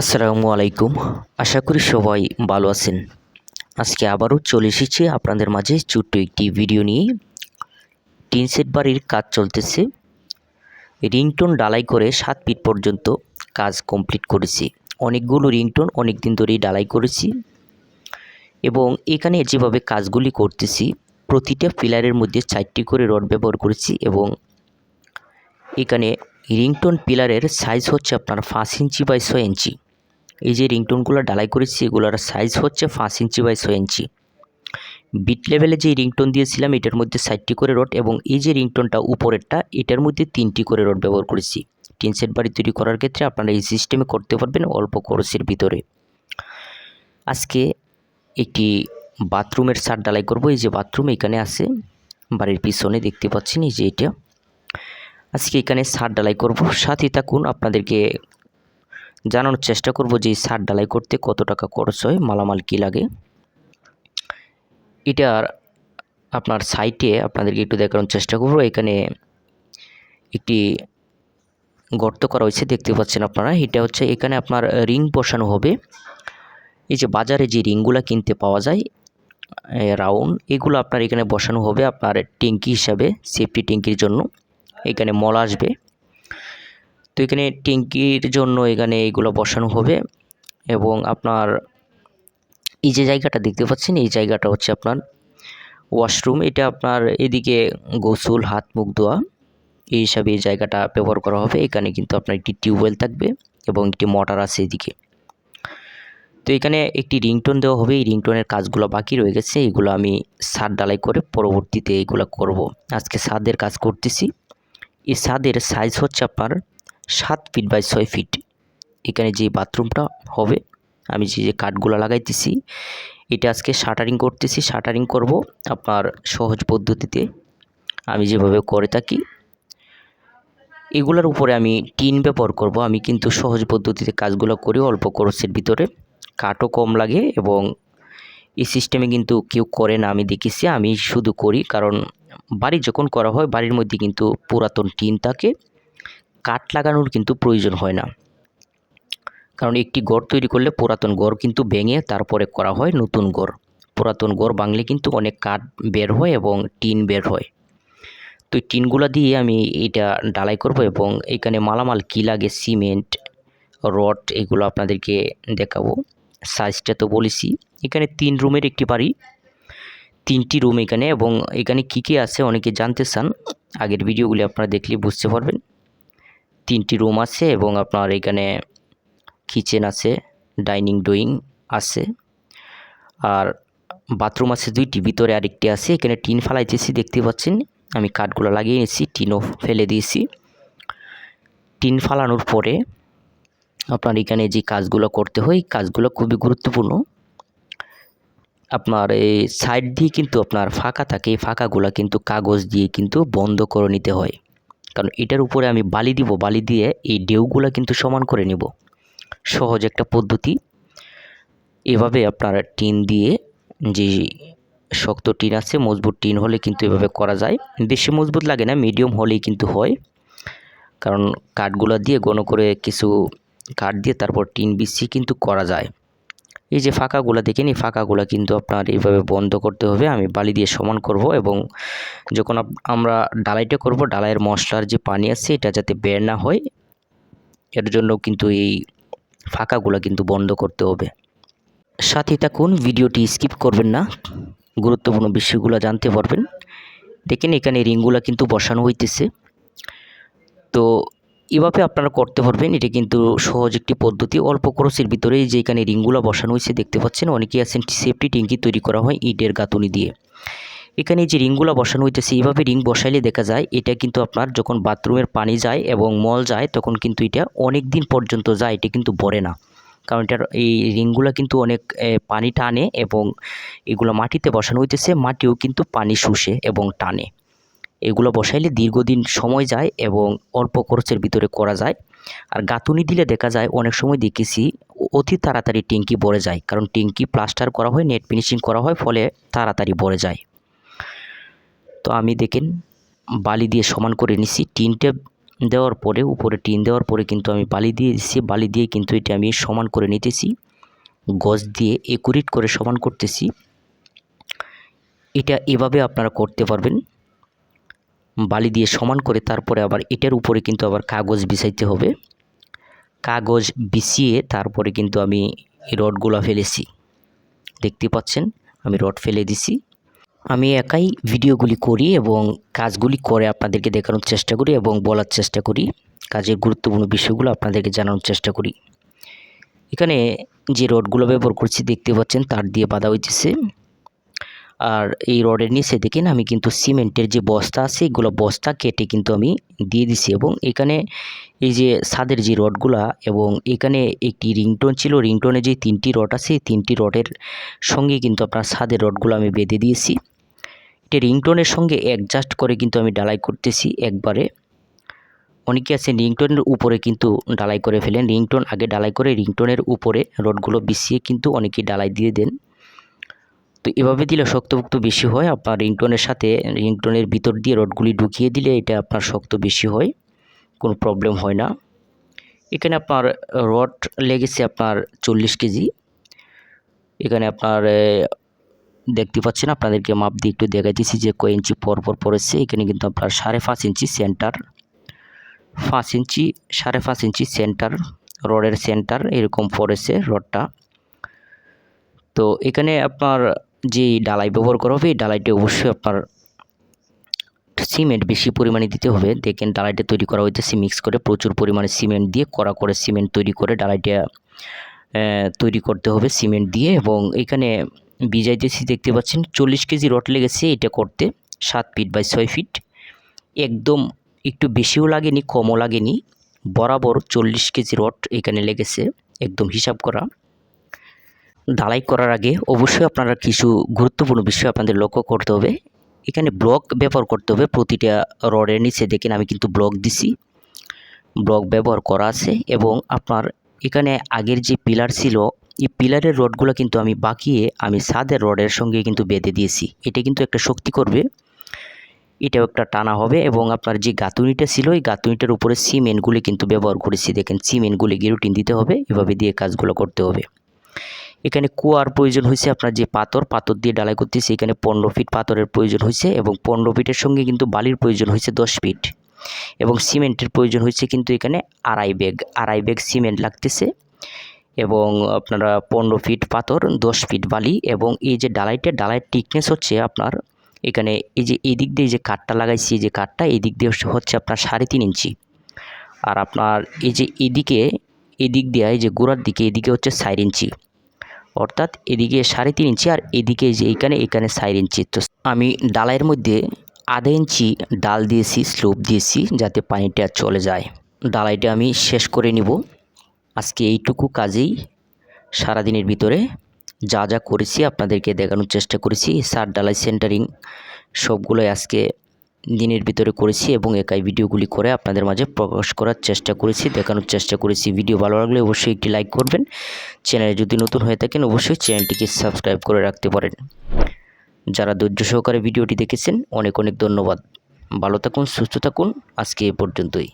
আসসালামু আলাইকুম। আশা করি সবাই ভালো আছেন। আজকে আবারও চলে এসেছি আপনাদের মাঝে ছোট্ট একটি ভিডিও নিয়ে। টিন সেট বাড়ির কাজ চলতেছে। রিংটোন ডালাই করে সাত ফিট পর্যন্ত কাজ কমপ্লিট করেছি। অনেকগুলো রিংটোন অনেক দিন ধরেই ডালাই করেছি। এবং এখানে যেভাবে কাজগুলি করতেছি, প্রতিটা পিলারের মধ্যে চারটি করে রড ব্যবহার করেছি এবং এখানে রিংটোন পিলারের সাইজ হচ্ছে আপনার পাঁচ ইঞ্চি বাই ছয় ইঞ্চি। এই যে রিংটোনগুলো ডালাই করেছি, এগুলোর সাইজ হচ্ছে পাঁচ ইঞ্চি বাই ছয় ইঞ্চি। বিট লেভেলে যে রিংটোন দিয়েছিলাম, এটার মধ্যে ষাটটি করে রড এবং এই যে রিংটোনটা উপরেরটা, এটার মধ্যে তিনটি করে রড ব্যবহার করেছি। টিন সেট বাড়ি তৈরি করার ক্ষেত্রে আপনারা এই সিস্টেমে করতে পারবেন অল্প খরচের ভিতরে। আজকে একটি বাথরুমের ছাদ ডালাই করব, এই যে বাথরুম এখানে আছে, বাড়ির পিছনে দেখতে পাচ্ছেন, এই যে এটা। আজকে এখানে সার ডালাই করব, সাথে থাকুন, আপনাদেরকে জানানোর চেষ্টা করব যে সার ডালাই করতে কত টাকা খরচ হয়, মালামাল কী লাগে। এটার আপনার সাইটে আপনাদেরকে একটু দেখানোর চেষ্টা করব। এখানে একটি গর্ত করা হয়েছে, দেখতে পাচ্ছেন আপনারা। এটা হচ্ছে এখানে আপনার রিং বসানো হবে। এই যে বাজারে যে রিংগুলো কিনতে পাওয়া যায় রাউন্ড, এগুলো আপনার এখানে বসানো হবে আপনার ট্যাঙ্কি হিসাবে, সেফটি ট্যাঙ্কির জন্য। এখানে মল আসবে। তো এখানে ট্যাঙ্কির জন্য এখানে এইগুলো বসানো হবে এবং আপনার এই যে জায়গাটা দেখতে পাচ্ছেন, এই জায়গাটা হচ্ছে আপনার ওয়াশরুম এটা আপনার এদিকে গোসল, হাত, মুখ, ধোয়া, এই হিসাবে এই জায়গাটা ব্যবহার করা হবে। এখানে কিন্তু আপনার একটি টিউবওয়েল থাকবে এবং একটি মোটর আছে এদিকে। তো এখানে একটি রিংটোন দেওয়া হবে। এই রিংটোনের কাজগুলো বাকি রয়ে গেছে। এগুলো আমি সার ডালাই করে পরবর্তীতে এগুলো করব। আজকে সাদের কাজ করতেছি। এই ছাদের সাইজ হচ্ছে আপনার সাত ফিট বাই ছয় ফিট এখানে যে বাথরুমটা হবে, আমি যে যে কাঠগুলো লাগাইতেছি, এটা আজকে শাটারিং করতেছি। শাটারিং করব আপনার সহজ পদ্ধতিতে। আমি যেভাবে করে থাকি, এগুলোর উপরে আমি টিন ব্যবহার করব। আমি কিন্তু সহজ পদ্ধতিতে কাজগুলো করি অল্প খরচের ভিতরে। কাঠও কম লাগে এবং এই সিস্টেমে কিন্তু কেউ করে না, আমি দেখেছি। আমি শুধু করি কারণ বাড়ি যখন করা হয়, বাড়ির মধ্যে কিন্তু পুরাতন টিন থাকে। কাঠ লাগানোর কিন্তু প্রয়োজন হয় না। কারণ একটি গড় তৈরি করলে পুরাতন গড় কিন্তু ভেঙে তারপরে করা হয় নতুন গড়। পুরাতন গড় বাংলে কিন্তু অনেক কাঠ বের হয় এবং টিন বের হয়। তো এই টিনগুলো দিয়ে আমি এটা ডালাই করব এবং এখানে মালামাল কী লাগে, সিমেন্ট, রড এগুলো আপনাদেরকে দেখাবো। সাইজটা তো বলেছি। এখানে তিন রুমের একটি বাড়ি, তিনটি রুম এখানে এবং এখানে কী কী আছে অনেকে জানতে চান। আগের ভিডিওগুলি আপনারা দেখলে বুঝতে পারবেন। তিনটি রুম আছে এবং আপনার এখানে কিচেন আছে, ডাইনিং ড্রয়িং আছে। আর বাথরুম আছে দুইটি, ভিতরে আরেকটি আছে। এখানে টিন ফালাইতেছি, দেখতে পাচ্ছেন? আমি কাঠগুলো লাগিয়ে নিয়েছি টিনও ফেলে দিয়েছি। টিন ফালানোর পরে আপনার এখানে যে কাজগুলো করতে হয়, কাজগুলো খুবই গুরুত্বপূর্ণ। আপনার এই সাইড দিয়ে কিন্তু আপনার ফাঁকা থাকে, এই ফাঁকাগুলো কিন্তু কাগজ দিয়ে কিন্তু বন্ধ করে নিতে হয়। কারণ এটার উপরে আমি বালি দিব, বালি দিয়ে এই ডেউগুলো কিন্তু সমান করে নেব। সহজ একটা পদ্ধতি। এভাবে আপনারা টিন দিয়ে যে শক্ত টিন আছে, মজবুত টিন হলে কিন্তু এভাবে করা যায়। বেশি মজবুত লাগে না, মিডিয়াম হলেই কিন্তু হয়। কারণ কাঠগুলো দিয়ে গণ করে কিছু কাঠ দিয়ে তারপর টিন বিছিয়ে কিন্তু করা যায়। এই যে ফাঁকাগুলো দেখেন ফাঁকাগুলো কিন্তু আপনার এইভাবে বন্ধ করতে হবে। আমি বালি দিয়ে সমান করব এবং যখন আমরা ডালাইটা করব ডালাইয়ের মশলার যে পানি আছে, এটা যাতে বের না হয়, এর জন্য কিন্তু এই ফাঁকাগুলো কিন্তু বন্ধ করতে হবে। সাথে থাকুন, ভিডিওটি স্কিপ করবেন না, গুরুত্বপূর্ণ বিষয়গুলো জানতে পারবেন। দেখেন, এখানে রিংগুলো কিন্তু বসানো হইতেছে। তো এভাবে আপনারা করতে পারবেন। এটা কিন্তু সহজ একটি পদ্ধতি। অল্প খরচের ভিতরেই যে এখানে রিংগুলো বসানো হয়েছে দেখতে পাচ্ছেন, অনেকেই আছেন সেফটি ট্যাঙ্কি তৈরি করা হয় ইটের গাঁথুনি দিয়ে। এখানে যে রিংগুলো বসানো হইতেছে, এইভাবে রিং বসাইলে দেখা যায়, এটা কিন্তু আপনার যখন বাথরুমের পানি যায় এবং মল যায়, তখন কিন্তু এটা অনেক দিন পর্যন্ত যায়, এটা কিন্তু ভরে না। কারণ এটার এই রিংগুলো কিন্তু অনেক পানি টানে এবং এগুলো মাটিতে বসানো হইতেছে, মাটিও কিন্তু পানি শুষে এবং টানে। এগুলো বসাইলে দীর্ঘদিন সময় যায় এবং অল্প খরচের ভিতরে করা যায়। আর গাঁথুনি দিলে দেখা যায় অনেক সময় দেখেছি অতি তাড়াতাড়ি ট্যাঙ্কি ভরে যায়, কারণ ট্যাঙ্কি প্লাস্টার করা হয়, নেট ফিনিশিং করা হয়, ফলে তাড়াতাড়ি ভরে যায়। তো আমি দেখেন বালি দিয়ে সমান করে নিছি, টিনটা দেওয়ার পরে, উপরে টিন দেওয়ার পরে কিন্তু আমি বালি দিয়ে দিচ্ছি বালি দিয়ে কিন্তু এটা আমি সমান করে নিতেছি, গজ দিয়ে একুরিট করে সমান করতেছি। এটা এভাবে আপনারা করতে পারবেন। বালি দিয়ে সমান করে তারপরে আবার এটার উপরে কিন্তু আবার কাগজ বিছাইতে হবে। কাগজ বিছিয়ে তারপরে কিন্তু আমি রডগুলো ফেলেছি। দেখতে পাচ্ছেন? আমি রড ফেলে দিছি। আমি একাই ভিডিওগুলি করি এবং কাজগুলি করে আপনাদেরকে দেখানোর চেষ্টা করি এবং বলার চেষ্টা করি। কাজের গুরুত্বপূর্ণ বিষয়গুলো আপনাদেরকে জানানোর চেষ্টা করি। এখানে যে রডগুলো ব্যবহার করছি দেখতে পাচ্ছেন, তার দিয়ে বাঁধা হইতেছে। আর এই রডের নিচে দেখেন আমি কিন্তু সিমেন্টের যে বস্তা আছে, এগুলো বস্তা কেটে কিন্তু আমি দিয়ে দিছি এবং এখানে এই যে ছাদের যে রডগুলা এবং এখানে একটি রিংটোন ছিল রিংটোনে যে তিনটি রড আছে তিনটি রডের সঙ্গে কিন্তু আপনার ছাদের রডগুলো আমি বেঁধে দিয়েছি। এটা রিংটোনের সঙ্গে অ্যাডজাস্ট করে কিন্তু আমি ডালাই করতেছি একবারে। অনেকে আছে রিংটোনের উপরে কিন্তু ডালাই করে ফেলেন। রিংটোন আগে ডালাই করে রিংটোনের উপরে রডগুলো বিছিয়ে কিন্তু অনেকেই ডালাই দিয়ে দেন। তো এভাবে দিলে শক্তপোক্ত বেশি হয় আপনার রিংটোনের সাথে রিংটোনের ভিতর দিয়ে রডগুলি ঢুকিয়ে দিলে এটা আপনার শক্ত বেশি হয়, কোনো প্রবলেম হয় না। এখানে আপনার রড লেগেছে আপনার চল্লিশ কেজি। এখানে আপনার দেখতে পাচ্ছেন, আপনাদেরকে মাপ দিয়ে একটু দেখাইতেছি যে কয় ইঞ্চি পর পর পড়েছে। এখানে কিন্তু আপনার সাড়ে পাঁচ ইঞ্চি সেন্টার, পাঁচ ইঞ্চি, সাড়ে পাঁচ ইঞ্চি সেন্টার, রডের সেন্টার এরকম পড়েছে রডটা। তো এখানে আপনার যে ডালাই ব্যবহার করা হবে, এই ডালাইটি অবশ্যই আপনার সিমেন্ট বেশি পরিমাণে দিতে হবে। দেখেন ডালাইটা তৈরি করা হইতেছে মিক্স করে প্রচুর পরিমাণে সিমেন্ট দিয়ে কড়া করে সিমেন্ট তৈরি করে ডালাইটা তৈরি করতে হবে সিমেন্ট দিয়ে। এবং এখানে বিজাইতেছি দেখতে পাচ্ছেন চল্লিশ কেজি রড লেগেছে এটা করতে, সাত ফিট বাই ছয় ফিট একদম একটু বেশিও লাগেনি, কমও লাগেনি, বরাবর চল্লিশ কেজি রড এখানে লেগেছে, একদম হিসাব করা। ঢালাই করার আগে অবশ্যই আপনারা কিছু গুরুত্বপূর্ণ বিষয় আপনাদের লক্ষ্য করতে হবে। এখানে ব্লক ব্যবহার করতে হবে। প্রতিটা রডের নিচে দেখেন আমি কিন্তু ব্লক দিছি। ব্লক ব্যবহার করা আছে এবং আপনার এখানে আগের যে পিলার ছিল, এই পিলারের রডগুলো কিন্তু আমি বাকিয়ে আমি সাদের রডের সঙ্গে কিন্তু বেঁধে দিয়েছি। এটা কিন্তু একটা শক্তি করবে। এটাও একটা টানা হবে এবং আপনার যে গাঁথুনিটা ছিল, এই গাঁথুনিটার উপরে সিমেন্টগুলি কিন্তু ব্যবহার করেছি। দেখেন সিমেন্টগুলি গিরুটিন দিতে হবে। এভাবে দিয়ে কাজগুলো করতে হবে। এখানে কুয়ার প্রয়োজন হয়েছে আপনার যে পাথর পাথর দিয়ে ডালাই করতেছি, এখানে পনেরো ফিট পাথরের প্রয়োজন হয়েছে এবং পনেরো ফিটের সঙ্গে কিন্তু বালির প্রয়োজন হয়েছে দশ ফিট এবং সিমেন্টের প্রয়োজন হয়েছে কিন্তু এখানে আড়াই ব্যাগ আড়াই ব্যাগ সিমেন্ট লাগতেছে এবং আপনারা পনেরো ফিট পাথর, দশ ফিট বালি এবং এই যে ডালাইটা ডালাইয়ের টিকনেস হচ্ছে আপনার এখানে এই যে এদিক দিয়ে যে কাঠটা লাগাইছি যে কাঠটা এদিক দিয়ে হচ্ছে আপনার সাড়ে তিন ইঞ্চি। আর আপনার এই যে এদিকে, এদিক দিয়ে, এই যে গোড়ার দিকে, এদিকে হচ্ছে চার ইঞ্চি। অর্থাৎ এদিকে সাড়ে তিন ইঞ্চি আর এদিকে যে এখানে এখানে চার ইঞ্চি। তো আমি ডালাইয়ের মধ্যে আধা ইঞ্চি ডাল দিয়েছি, স্লোপ দিয়েছি যাতে পানিটা চলে যায়। ডালাইটা আমি শেষ করে নিব। আজকে এইটুকু কাজেই সারাদিনের ভিতরে যা যা করেছি আপনাদেরকে দেখানোর চেষ্টা করেছি। সার ডালাই, সেন্টারিং সবগুলোই আজকে দিনের ভিতরে করেছি এবং একাই ভিডিওগুলি করে আপনাদের মাঝে প্রকাশ করার চেষ্টা করেছি, দেখানোর চেষ্টা করেছি। ভিডিও ভালো লাগলে অবশ্যই একটি লাইক করবেন। চ্যানেলে যদি নতুন হয়ে থাকেন, অবশ্যই চ্যানেলটিকে সাবস্ক্রাইব করে রাখতে পারেন। যারা ধৈর্য সহকারে ভিডিওটি দেখেছেন, অনেক অনেক ধন্যবাদ। ভালো থাকুন, সুস্থ থাকুন। আজকে এ পর্যন্তই।